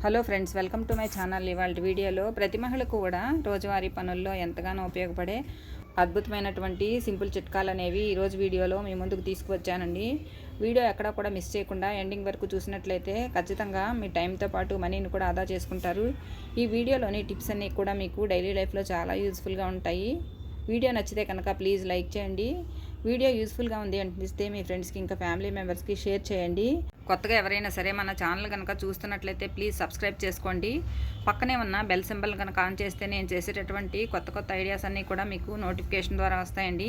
Hello friends welcome to my channel ఇవాళ వీడియోలో. ప్రతి మహిళకు కూడా రోజువారీ పనుల్లో ఎంతగానో ఉపయోగపడే అద్భుతమైనటువంటి సింపుల్ చిట్కాలు అనేవి ఈరోజు వీడియోలో మీ ముందుకు తీసుకువచ్చానండి. వీడియో ఎక్కడా కూడా మిస్ చేయకుండా ఎండింగ్ వరకు చూసినట్లయితే ఖచ్చితంగా మీ టైంతో పాటు మనీని కూడా ఆదా చేసుకుంటారు. ఈ వీడియోలోని టిప్స్ అన్నీ కూడా మీకు డైలీ లైఫ్లో చాలా యూజ్ఫుల్గా ఉంటాయి. వీడియో నచ్చితే కనుక ప్లీజ్ లైక్ చేయండి. వీడియో యూస్ఫుల్గా ఉంది అనిపిస్తే మీ ఫ్రెండ్స్కి ఇంకా ఫ్యామిలీ మెంబర్స్కి షేర్ చేయండి. కొత్తగా ఎవరైనా సరే మన ఛానల్ కనుక చూస్తున్నట్లయితే ప్లీజ్ సబ్స్క్రైబ్ చేసుకోండి. పక్కనే ఉన్న బెల్ సింబల్ కనుక ఆన్ చేస్తే నేను చేసేటటువంటి కొత్త కొత్త ఐడియాస్ అన్నీ కూడా మీకు నోటిఫికేషన్ ద్వారా వస్తాయండి.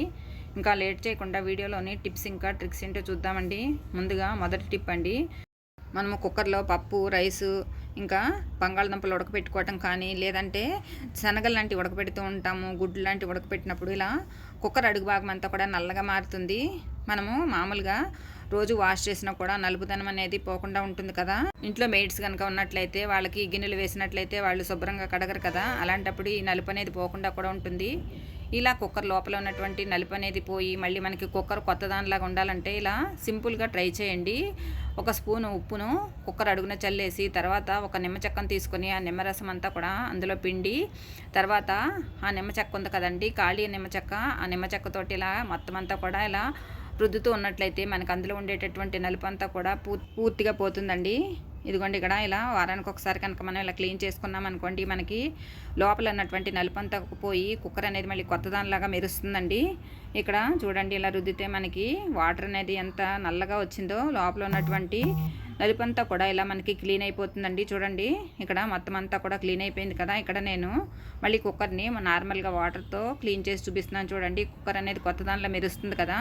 ఇంకా లేట్ చేయకుండా వీడియోలోని టిప్స్ ఇంకా ట్రిక్స్ ఏంటో చూద్దామండి. ముందుగా మొదటి టిప్ అండి. మనము కుక్కర్లో పప్పు రైసు ఇంకా బంగాళదుంపలు ఉడకపెట్టుకోవటం కానీ లేదంటే శనగలు లాంటివి ఉడకపెడుతూ ఉంటాము గుడ్లు లాంటివి ఉడకపెట్టినప్పుడు ఇలా కుక్కర్ అడుగు భాగం అంతా కూడా నల్లగా మారుతుంది. మనము మామూలుగా రోజు వాష్ చేసినా కూడా నలుపుదనం అనేది పోకుండా ఉంటుంది కదా. ఇంట్లో మెయిడ్స్ కనుక ఉన్నట్లయితే వాళ్ళకి గిన్నెలు వేసినట్లయితే వాళ్ళు శుభ్రంగా కడగరు కదా. అలాంటప్పుడు ఈ నలుపు అనేది పోకుండా కూడా ఉంటుంది. ఇలా కుక్కర్ లోపల ఉన్నటువంటి నలుపు అనేది పోయి మళ్ళీ మనకి కుక్కర్ కొత్త దానిలాగా ఉండాలంటే ఇలా సింపుల్గా ట్రై చేయండి. ఒక స్పూను ఉప్పును కుక్కర్ అడుగున చల్లేసి తర్వాత ఒక నిమ్మ చెక్కను తీసుకొని ఆ నిమ్మరసం అంతా కూడా అందులో పిండి తర్వాత ఆ నిమ్మ చెక్క ఉంది కదండి ఖాళీ నిమ్మ చెక్క. ఆ నిమ్మ చెక్కతోటి ఇలా మొత్తం అంతా కూడా ఇలా రుద్దుతూ ఉన్నట్లయితే మనకు అందులో ఉండేటటువంటి నలుపు అంతా కూడా పూర్తిగా పోతుందండి. ఇదిగోండి ఇక్కడ ఇలా వారానికి ఒకసారి కనుక మనం ఇలా క్లీన్ చేసుకున్నాం అనుకోండి మనకి లోపల ఉన్నటువంటి నలుపంతా పోయి కుక్కర్ అనేది మళ్ళీ కొత్త దానిలాగా మెరుస్తుందండి. ఇక్కడ చూడండి ఇలా రుద్దితే మనకి వాటర్ అనేది ఎంత నల్లగా వచ్చిందో లోపల ఉన్నటువంటి నలుపంతా కూడా ఇలా మనకి క్లీన్ అయిపోతుందండి. చూడండి ఇక్కడ మొత్తం అంతా కూడా క్లీన్ అయిపోయింది కదా. ఇక్కడ నేను మళ్ళీ కుక్కర్ని నార్మల్గా వాటర్తో క్లీన్ చేసి చూపిస్తున్నాను చూడండి. కుక్కర్ అనేది కొత్త దానిలో మెరుస్తుంది కదా.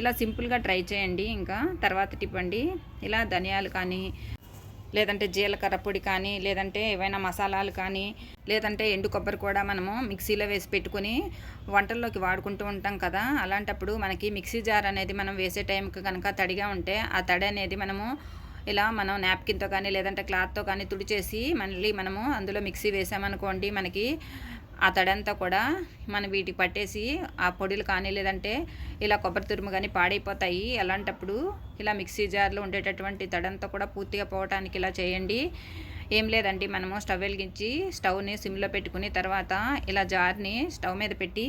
ఇలా సింపుల్గా ట్రై చేయండి. ఇంకా తర్వాత టిప్పండి ఇలా ధనియాలు కానీ లేదంటే జీలకర్ర పొడి కానీ లేదంటే ఏవైనా మసాలాలు కానీ లేదంటే ఎండు కొబ్బరి కూడా మనము మిక్సీలో వేసి పెట్టుకుని వంటల్లోకి వాడుకుంటూ ఉంటాం కదా. అలాంటప్పుడు మనకి మిక్సీ జార్ అనేది మనం వేసే టైంకి కనుక తడిగా ఉంటే ఆ తడి అనేది మనము ఇలా మనం నాప్కిన్తో కానీ లేదంటే క్లాత్తో కానీ తుడిచేసి మళ్ళీ మనము అందులో మిక్సీ వేసామనుకోండి మనకి ఆ తడంతా కూడా మనం వీటికి పట్టేసి ఆ పొడిలు కానీ లేదంటే ఇలా కొబ్బరి తురుము కానీ పాడైపోతాయి. అలాంటప్పుడు ఇలా మిక్సీ జార్లో ఉండేటటువంటి తడంతా కూడా పూర్తిగా పోవటానికి ఇలా చేయండి. ఏం లేదండి మనము స్టవ్ వెలిగించి స్టవ్ని సిమ్లో పెట్టుకుని తర్వాత ఇలా జార్ని స్టవ్ మీద పెట్టి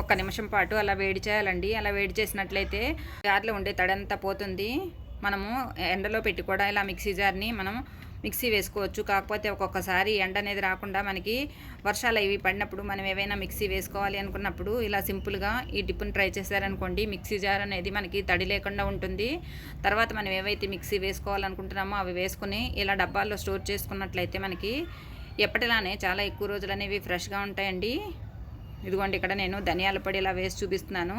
ఒక్క నిమిషం పాటు అలా వేడి చేయాలండి. అలా వేడి చేసినట్లయితే జార్లో ఉండే తడంతా పోతుంది. మనము ఎండలో పెట్టి కూడా ఇలా మిక్సీ జార్ని మనం మిక్సీ వేసుకోవచ్చు. కాకపోతే ఒక్కొక్కసారి ఎండ అనేది రాకుండా మనకి వర్షాలు అవి పడినప్పుడు మనం ఏవైనా మిక్సీ వేసుకోవాలి అనుకున్నప్పుడు ఇలా సింపుల్గా ఈ టిప్పుని ట్రై చేశారనుకోండి మిక్సీ జార్ అనేది మనకి తడి లేకుండా ఉంటుంది. తర్వాత మనం ఏవైతే మిక్సీ వేసుకోవాలనుకుంటున్నామో అవి వేసుకుని ఇలా డబ్బాల్లో స్టోర్ చేసుకున్నట్లయితే మనకి ఎప్పటిలానే చాలా ఎక్కువ రోజులు అనేవి ఫ్రెష్గా ఉంటాయండి. ఇదిగోండి ఇక్కడ నేను ధనియాల పొడి ఇలా వేసి చూపిస్తున్నాను.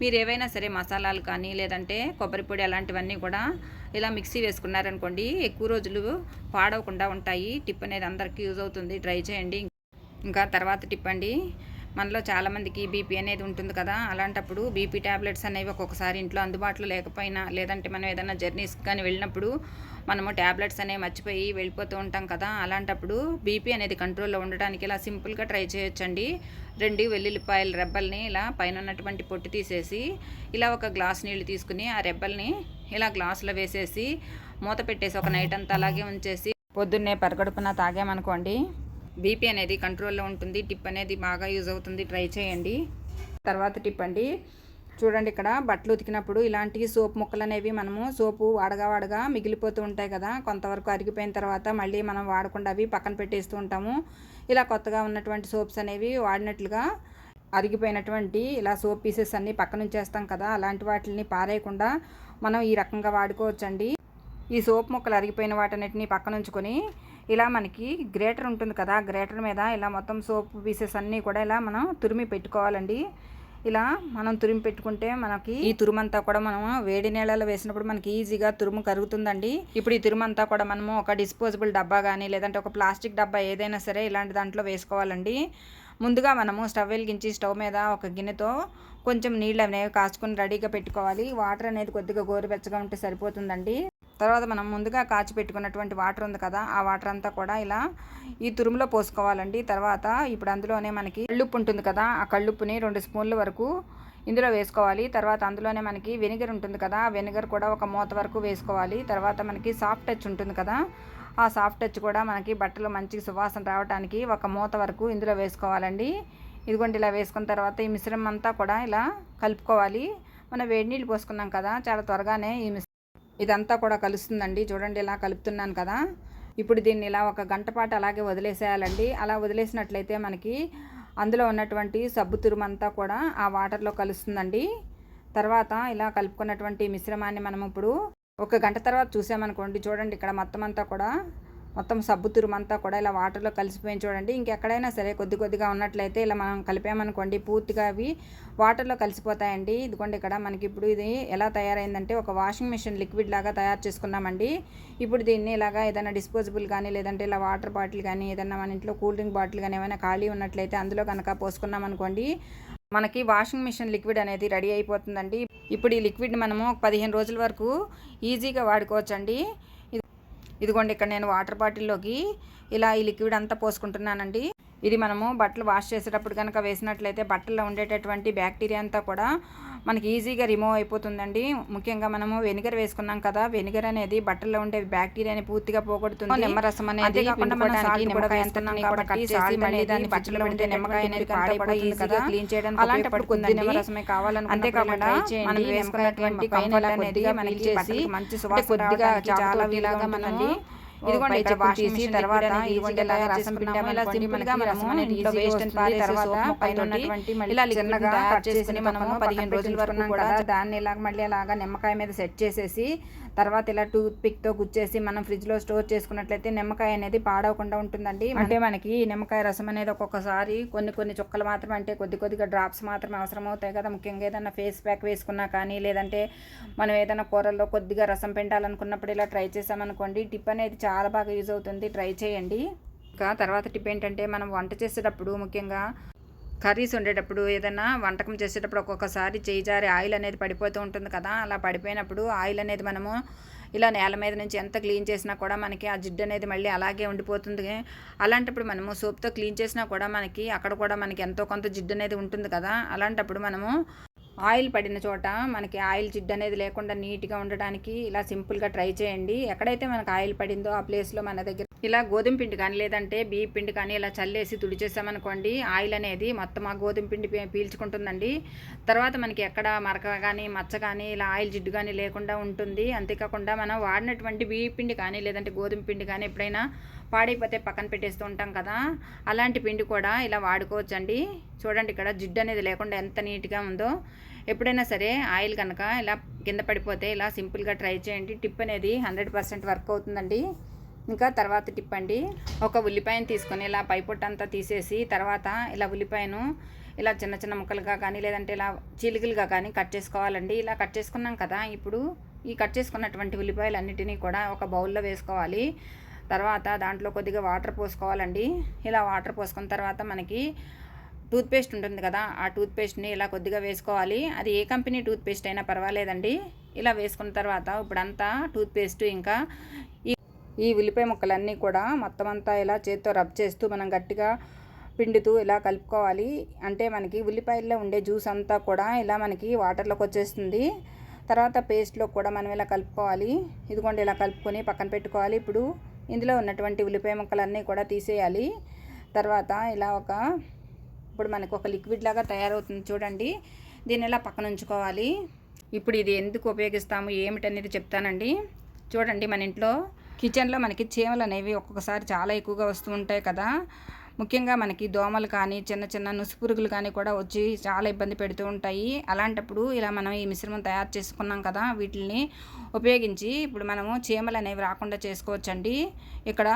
మీరు ఏవైనా సరే మసాలాలు కానీ లేదంటే కొబ్బరి పొడి అలాంటివన్నీ కూడా ఇలా మిక్సీ వేసుకున్నారనుకోండి ఎక్కువ రోజులు పాడవకుండా ఉంటాయి. టిప్ అనేది అందరికీ యూజ్ అవుతుంది. ట్రై చేయండి. ఇంకా తర్వాత టిప్ అండి. మనలో చాలామందికి బీపీ అనేది ఉంటుంది కదా. అలాంటప్పుడు బీపీ ట్యాబ్లెట్స్ అనేవి ఒక్కొక్కసారి ఇంట్లో అందుబాటులో లేకపోయినా లేదంటే మనం ఏదైనా జర్నీస్ కానీ వెళ్ళినప్పుడు మనము ట్యాబ్లెట్స్ అనేవి మర్చిపోయి వెళ్ళిపోతూ ఉంటాం కదా. అలాంటప్పుడు బీపీ అనేది కంట్రోల్లో ఉండడానికి ఇలా సింపుల్గా ట్రై చేయొచ్చండి. రెండు వెల్లుల్లిపాయల రెబ్బల్ని ఇలా పైన ఉన్నటువంటి పొట్టు తీసేసి ఇలా ఒక గ్లాస్ నీళ్ళు తీసుకుని ఆ రెబ్బల్ని ఇలా గ్లాసులో వేసేసి మూత పెట్టేసి ఒక నైట్ అంతా అలాగే ఉంచేసి పొద్దున్నే పరగడుపున తాగామనుకోండి. బీపీ అనేది కంట్రోల్లో ఉంటుంది టిప్ అనేది బాగా యూజ్ అవుతుంది ట్రై చేయండి. తర్వాత టిప్ అండి చూడండి ఇక్కడ బట్టలు ఉతికినప్పుడు ఇలాంటి సోప్ ముక్కలు అనేవి మనము సోపు వాడగా వాడగా మిగిలిపోతూ ఉంటాయి కదా కొంతవరకు అరిగిపోయిన తర్వాత మళ్ళీ మనం వాడకుండా అవి పక్కన పెట్టేస్తూ ఉంటాము. ఇలా కొత్తగా ఉన్నటువంటి సోప్స్ అనేవి వాడినట్లుగా అరిగిపోయినటువంటి ఇలా సోప్ పీసెస్ అన్నీ పక్కన ఉంచేస్తాం కదా అలాంటి వాటిని పారేయకుండా మనం ఈ రకంగా వాడుకోవచ్చండి. ఈ సోప్ ముక్కలు అరిగిపోయిన వాటన్నిటిని పక్కన ఉంచుకొని ఇలా మనకి గ్రేటర్ ఉంటుంది కదా గ్రేటర్ మీద ఇలా మొత్తం సోప్ పీసెస్ అన్నీ కూడా ఇలా మనం తురిమి పెట్టుకోవాలండి. ఇలా మనం తురిమి పెట్టుకుంటే మనకి ఈ తురుమంతా కూడా మనం వేడి నీళ్ళలో వేసినప్పుడు మనకి ఈజీగా తురుము కరుగుతుందండి. ఇప్పుడు ఈ తురుమంతా కూడా మనము ఒక డిస్పోజబుల్ డబ్బా కానీ లేదంటే ఒక ప్లాస్టిక్ డబ్బా ఏదైనా సరే ఇలాంటి దాంట్లో వేసుకోవాలండి. ముందుగా మనము స్టవ్ వెలిగించి స్టవ్ మీద ఒక గిన్నెతో కొంచెం నీళ్ళు అనేవి కాచుకొని రెడీగా పెట్టుకోవాలి. వాటర్ అనేది కొద్దిగా గోరువెచ్చగా ఉంటే సరిపోతుందండి. తర్వాత మనం ముందుగా కాచి పెట్టుకున్నటువంటి వాటర్ ఉంది కదా ఆ వాటర్ అంతా కూడా ఇలా ఈ తురుములో పోసుకోవాలండి. తర్వాత ఇప్పుడు అందులోనే మనకి కళ్ళుప్పు ఉంటుంది కదా ఆ కళ్ళుప్పుని రెండు స్పూన్ల వరకు ఇందులో వేసుకోవాలి. తర్వాత అందులోనే మనకి వెనిగర్ ఉంటుంది కదా ఆ వెనిగర్ కూడా ఒక మూత వరకు వేసుకోవాలి. తర్వాత మనకి సాఫ్ట్ టచ్ ఉంటుంది కదా ఆ సాఫ్ట్ టచ్ కూడా మనకి బట్టలు మంచి సువాసన రావడానికి ఒక మూత వరకు ఇందులో వేసుకోవాలండి. ఇదిగోండి ఇలా వేసుకున్న తర్వాత ఈ మిశ్రమం అంతా కూడా ఇలా కలుపుకోవాలి. మనం వేడి నీళ్ళు పోసుకున్నాం కదా చాలా త్వరగానే ఈ ఇదంతా కూడా కలుస్తుందండి. చూడండి ఇలా కలుపుతున్నాను కదా. ఇప్పుడు దీన్ని ఇలా ఒక గంట పాటు అలాగే వదిలేసేయాలండి. అలా వదిలేసినట్లయితే మనకి అందులో ఉన్నటువంటి సబ్బు తురుమంతా కూడా ఆ వాటర్లో కలుస్తుందండి. తర్వాత ఇలా కలుపుకున్నటువంటి మిశ్రమాన్ని మనం ఇప్పుడు ఒక గంట తర్వాత చూసామనుకోండి చూడండి ఇక్కడ మొత్తం అంతా కూడా మొత్తం సబ్బు తురుమంతా కూడా ఇలా వాటర్లో కలిసిపోయింది చూడండి. ఇంకెక్కడైనా సరే కొద్ది కొద్దిగా ఉన్నట్లయితే ఇలా మనం కలిపామనుకోండి పూర్తిగా అవి వాటర్లో కలిసిపోతాయండి. ఇదిగోండి ఇక్కడ మనకి ఇప్పుడు ఇది ఎలా తయారైందంటే ఒక వాషింగ్ మిషన్ లిక్విడ్ లాగా తయారు చేసుకున్నామండి. ఇప్పుడు దీన్ని ఇలాగా ఏదైనా డిస్పోజబుల్ కానీ లేదంటే ఇలా వాటర్ బాటిల్ కానీ ఏదైనా మన ఇంట్లో కూల్ డ్రింక్ బాటిల్ కానీ ఏమైనా ఖాళీ ఉన్నట్లయితే అందులో కనుక పోసుకున్నాం అనుకోండి మనకి వాషింగ్ మిషన్ లిక్విడ్ అనేది రెడీ అయిపోతుందండి. ఇప్పుడు ఈ లిక్విడ్ మనము ఒక పదిహేను రోజుల వరకు ఈజీగా వాడుకోవచ్చండి. ఇదిగోండి ఇక్కడ నేను వాటర్ బాటిల్లోకి ఇలా ఈ లిక్విడ్ అంతా పోసుకుంటున్నానండి. ఇది మనము బట్టలు వాష్ చేసేటప్పుడు కనుక వేసినట్లయితే బట్టల్లో ఉండేటటువంటి బ్యాక్టీరియా అంతా కూడా మనకి ఈజీగా రిమూవ్ అయిపోతుందండి. ముఖ్యంగా మనము వెనిగర్ వేసుకున్నాం కదా వెనిగర్ అనేది బట్టల్లో ఉండే బ్యాక్టీరియాని పూర్తిగా పోగొడుతుంది. నిమ్మరసం అనేది నిమ్మకాయ అనేది క్లీన్ చేయడానికి అలాంటప్పుడు కొద్ది నిమ్మరసమే కావాలని అంతేకాకుండా మనం వేసుకున్నటువంటి కంఫర్ట్ అనేది మనకి మంచి సువాసన కొద్దిగా చాలా మనల్ని ఇదిగోండి ఇక్కడ వాష్ చేసి తర్వాత ఇదిగోండి ఇలా రసం పిండాము ఇలా సింపుల్గా మనము ఇంట్లో వేస్ట్ తర్వాత పైన ఉన్నటువంటి ఇలా చిన్నగా కట్ చేసుకుని మనము పదిహేను రోజుల వరకు కూడా దాన్ని ఇలాగ మళ్ళీ అలాగా నిమ్మకాయ మీద సెట్ చేసేసి తర్వాత ఇలా టూత్ పిక్తో గుచ్చేసి మనం ఫ్రిడ్జ్లో స్టోర్ చేసుకున్నట్లయితే నిమ్మకాయ అనేది పాడవకుండా ఉంటుందండి. అంటే మనకి నిమ్మకాయ రసం అనేది ఒక్కొక్కసారి కొన్ని కొన్ని చుక్కలు మాత్రం అంటే కొద్ది కొద్దిగా డ్రాప్స్ మాత్రం అవసరం అవుతాయి కదా. ముఖ్యంగా ఏదైనా ఫేస్ ప్యాక్ వేసుకున్నా కానీ లేదంటే మనం ఏదైనా కూరల్లో కొద్దిగా రసం పెండాలనుకున్నప్పుడు ఇలా ట్రై చేసామనుకోండి టిప్ అనేది చాలా బాగా యూజ్ అవుతుంది. ట్రై చేయండి. ఇంకా తర్వాత టిప్ ఏంటంటే మనం వంట చేసేటప్పుడు ముఖ్యంగా కర్రీస్ వండేటప్పుడు ఏదైనా వంటకం చేసేటప్పుడు ఒక్కొక్కసారి చేయి జారి ఆయిల్ అనేది పడిపోతూ ఉంటుంది కదా అలా పడిపోయినప్పుడు ఆయిల్ అనేది మనము ఇలా నేల మీద నుంచి ఎంత క్లీన్ చేసినా కూడా మనకి ఆ జిడ్డు అనేది మళ్ళీ అలాగే ఉండిపోతుంది. అలాంటప్పుడు మనము సోప్తో క్లీన్ చేసినా కూడా మనకి అక్కడ కూడా మనకి ఎంతో కొంత జిడ్డు అనేది ఉంటుంది కదా అలాంటప్పుడు మనము ఆయిల్ పడిన చోట మనకి ఆయిల్ జిడ్డు అనేది లేకుండా నీట్గా ఉండడానికి ఇలా సింపుల్గా ట్రై చేయండి. ఎక్కడైతే మనకు ఆయిల్ పడిందో ఆ ప్లేస్లో మన దగ్గర ఇలా గోధుమ పిండి కానీ లేదంటే బియ్య పిండి కానీ ఇలా చల్లేసి తుడిచేసామనుకోండి ఆయిల్ అనేది మొత్తం ఆ గోధుమ పిండి పీల్చుకుంటుందండి. తర్వాత మనకి ఎక్కడ మరక కానీ మచ్చ కానీ ఇలా ఆయిల్ జిడ్డు కానీ లేకుండా ఉంటుంది. అంతేకాకుండా మనం వాడినటువంటి బియ్య పిండి కానీ లేదంటే గోధుమ పిండి కానీ ఎప్పుడైనా పాడైపోతే పక్కన పెట్టేస్తూ ఉంటాం కదా అలాంటి పిండి కూడా ఇలా వాడుకోవచ్చండి. చూడండి ఇక్కడ జిడ్డు అనేది లేకుండా ఎంత నీట్గా ఉందో. ఎప్పుడైనా సరే ఆయిల్ కనుక ఇలా కింద పడిపోతే ఇలా సింపుల్గా ట్రై చేయండి. టిప్ అనేది హండ్రెడ్ పర్సెంట్ వర్క్ అవుతుందండి. ఇంకా తర్వాత టిప్ అండి ఒక ఉల్లిపాయను తీసుకొని ఇలా పైపొట్టు తీసేసి తర్వాత ఇలా ఉల్లిపాయను ఇలా చిన్న చిన్న ముక్కలుగా కానీ లేదంటే ఇలా చిలుకలుగా కానీ కట్ చేసుకోవాలండి. ఇలా కట్ చేసుకున్నాం కదా ఇప్పుడు ఈ కట్ చేసుకున్నటువంటి ఉల్లిపాయలన్నిటినీ కూడా ఒక బౌల్లో వేసుకోవాలి. తర్వాత దాంట్లో కొద్దిగా వాటర్ పోసుకోవాలండి. ఇలా వాటర్ పోసుకున్న తర్వాత మనకి టూత్పేస్ట్ ఉంటుంది కదా ఆ టూత్పేస్ట్ని ఇలా కొద్దిగా వేసుకోవాలి. అది ఏ కంపెనీ టూత్పేస్ట్ అయినా పర్వాలేదండి. ఇలా వేసుకున్న తర్వాత ఇప్పుడంతా టూత్పేస్ట్ ఇంకా ఈ ఉల్లిపాయ ముక్కలన్నీ కూడా మొత్తం అంతా ఇలా చేత్తో రబ్ చేస్తూ మనం గట్టిగా పిండుతూ ఇలా కలుపుకోవాలి. అంటే మనకి ఉల్లిపాయల్లో ఉండే జ్యూస్ అంతా కూడా ఇలా మనకి వాటర్లోకి వచ్చేస్తుంది. తర్వాత పేస్ట్లో కూడా మనం ఇలా కలుపుకోవాలి. ఇదిగోండి ఇలా కలుపుకొని పక్కన పెట్టుకోవాలి. ఇప్పుడు ఇందులో ఉన్నటువంటి ఉల్లిపాయ ముక్కలన్నీ కూడా తీసేయాలి. తర్వాత ఇలా ఒక ఇప్పుడు మనకు ఒక లిక్విడ్ లాగా తయారవుతుంది చూడండి. దీన్ని ఇలా పక్కన ఉంచుకోవాలి. ఇప్పుడు ఇది ఎందుకు ఉపయోగిస్తాము ఏమిటనేది చెప్తానండి. చూడండి మన ఇంట్లో కిచెన్లో మనకి చీమలు అనేవి ఒక్కొక్కసారి చాలా ఎక్కువగా వస్తూ ఉంటాయి కదా. ముఖ్యంగా మనకి దోమలు కానీ చిన్న చిన్న నుసుపురుగులు కానీ కూడా వచ్చి చాలా ఇబ్బంది పెడుతూ ఉంటాయి. అలాంటప్పుడు ఇలా మనం ఈ మిశ్రమం తయారు చేసుకున్నాం కదా వీటిని ఉపయోగించి ఇప్పుడు మనము చీమలు అనేవి రాకుండా చేసుకోవచ్చండి. ఇక్కడ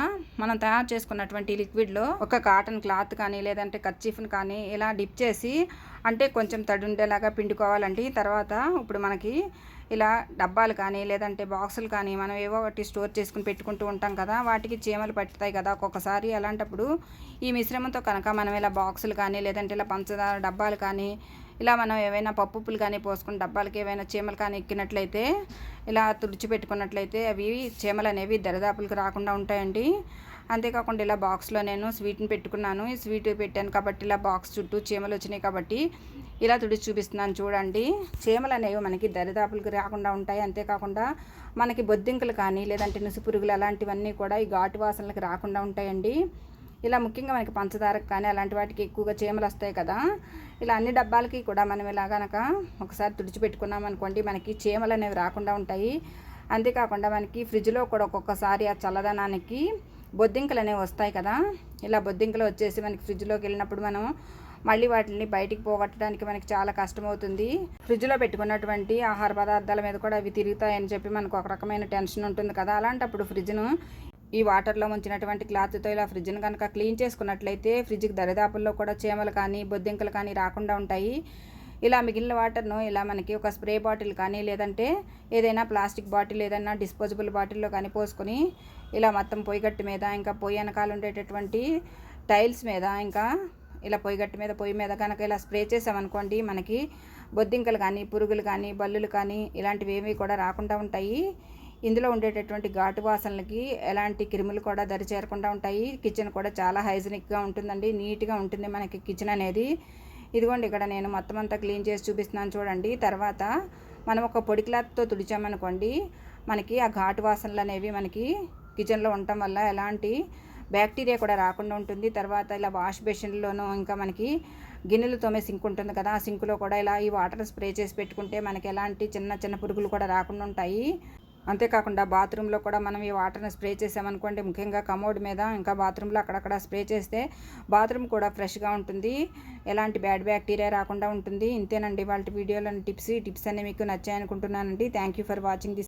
మనం తయారు చేసుకున్నటువంటి లిక్విడ్లో ఒక కాటన్ క్లాత్ కానీ లేదంటే కర్చీఫ్ని కానీ ఇలా డిప్ చేసి అంటే కొంచెం తడి ఉండేలాగా పిండుకోవాలండి. తర్వాత ఇప్పుడు మనకి ఇలా డబ్బాలు కానీ లేదంటే బాక్సులు కానీ మనం ఏవో ఒకటి స్టోర్ చేసుకుని పెట్టుకుంటూ ఉంటాం కదా వాటికి చీమలు పట్టుతాయి కదా. ఒక్కొక్కసారి అలాంటప్పుడు ఈ మిశ్రమంతో కనుక మనం ఇలా బాక్సులు కానీ లేదంటే ఇలా పంచదార డబ్బాలు కానీ ఇలా మనం ఏవైనా పప్పులు కానీ పోసుకుని డబ్బాలకి ఏవైనా చీమలు కానీ ఎక్కినట్లయితే ఇలా తుడిచి పెట్టుకున్నట్లయితే అవి చీమలు అనేవి దరిదాపులకు రాకుండా ఉంటాయండి. అంతేకాకుండా ఇలా బాక్స్లో నేను స్వీట్ని పెట్టుకున్నాను. ఈ స్వీట్ పెట్టాను కాబట్టి ఇలా బాక్స్ చుట్టూ చీమలు వచ్చినాయి కాబట్టి ఇలా తుడిచి చూపిస్తున్నాను చూడండి. చీమలు అనేవి మనకి దరిదాపులకు రాకుండా ఉంటాయి. అంతేకాకుండా మనకి బొద్దింకలు కానీ లేదంటే నుసు పురుగులు అలాంటివన్నీ కూడా ఈ ఘాటు వాసనలకు రాకుండా ఉంటాయండి. ఇలా ముఖ్యంగా మనకి పంచదారకు కానీ అలాంటి వాటికి ఎక్కువగా చీమలు వస్తాయి కదా. ఇలా అన్ని డబ్బాలకి కూడా మనం ఇలా కనుక ఒకసారి తుడిచిపెట్టుకున్నాం అనుకోండి మనకి చీమలు అనేవి రాకుండా ఉంటాయి. అంతేకాకుండా మనకి ఫ్రిడ్జ్లో కూడా ఒక్కొక్కసారి ఆ చల్లదనానికి బొద్దింకలు అనేవి వస్తాయి కదా. ఇలా బొద్దింకలు వచ్చేసి మనకి ఫ్రిడ్జ్లోకి వెళ్ళినప్పుడు మనం మళ్ళీ వాటిని బయటికి పోగొట్టడానికి మనకి చాలా కష్టమవుతుంది. ఫ్రిడ్జ్లో పెట్టుకున్నటువంటి ఆహార పదార్థాల మీద కూడా అవి తిరుగుతాయని చెప్పి మనకు ఒక రకమైన టెన్షన్ ఉంటుంది కదా. అలాంటప్పుడు ఫ్రిడ్జ్ను ఈ వాటర్లో ముంచినటువంటి క్లాత్తో ఇలా ఫ్రిడ్జ్ని కనుక క్లీన్ చేసుకున్నట్లయితే ఫ్రిడ్జ్కి దరిదాపుల్లో కూడా చీమలు కానీ బొద్దింకలు కానీ రాకుండా ఉంటాయి. ఇలా మిగిలిన వాటర్ను ఇలా మనకి ఒక స్ప్రే బాటిల్ కానీ లేదంటే ఏదైనా ప్లాస్టిక్ బాటిల్ ఏదైనా డిస్పోజబుల్ బాటిల్లో కానీ పోసుకొని ఇలా మొత్తం పొయ్యిగట్టు మీద ఇంకా పొయ్యి వెనకాల ఉండేటటువంటి టైల్స్ మీద ఇంకా ఇలా పొయ్యిగట్టు మీద పొయ్యి మీద కనుక ఇలా స్ప్రే చేసామనుకోండి మనకి బొద్దింకలు కానీ పురుగులు కానీ బల్లులు కానీ ఇలాంటివి ఏమీ కూడా రాకుండా ఉంటాయి. ఇందులో ఉండేటటువంటి ఘాటు వాసనలకి ఎలాంటి క్రిములు కూడా దరి చేరకుండా ఉంటాయి. కిచెన్ కూడా చాలా హైజీనిక్గా ఉంటుందండి. నీట్గా ఉంటుంది మనకి కిచెన్ అనేది. ఇదిగోండి ఇక్కడ నేను మొత్తం అంతా క్లీన్ చేసి చూపిస్తున్నాను చూడండి. తర్వాత మనం ఒక పొడి క్లాత్తో తుడిచామనుకోండి మనకి ఆ ఘాటు వాసనలు అనేవి మనకి కిచెన్లో ఉండటం వల్ల ఎలాంటి బ్యాక్టీరియా కూడా రాకుండా ఉంటుంది. తర్వాత ఇలా వాష్ బేసిన్లోనూ ఇంకా మనకి గిన్నెలు తోమే సింక్ ఉంటుంది కదా ఆ సింకులో కూడా ఇలా ఈ వాటర్ స్ప్రే చేసి పెట్టుకుంటే మనకి ఎలాంటి చిన్న చిన్న పురుగులు కూడా రాకుండా ఉంటాయి. అంతేకాకుండా బాత్రూంలో కూడా మనం ఈ వాటర్ని స్ప్రే చేసామనుకోండి ముఖ్యంగా కమోడ్ మీద ఇంకా బాత్రూంలో అక్కడక్కడ స్ప్రే చేస్తే బాత్రూమ్ కూడా ఫ్రెష్గా ఉంటుంది. ఎలాంటి బ్యాడ్ బ్యాక్టీరియా రాకుండా ఉంటుంది. ఇంతేనండి వాళ్ళ వీడియోలోని టిప్స్. టిప్స్ అన్నీ మీకు నచ్చాయనుకుంటున్నానండి. Thank you for watching this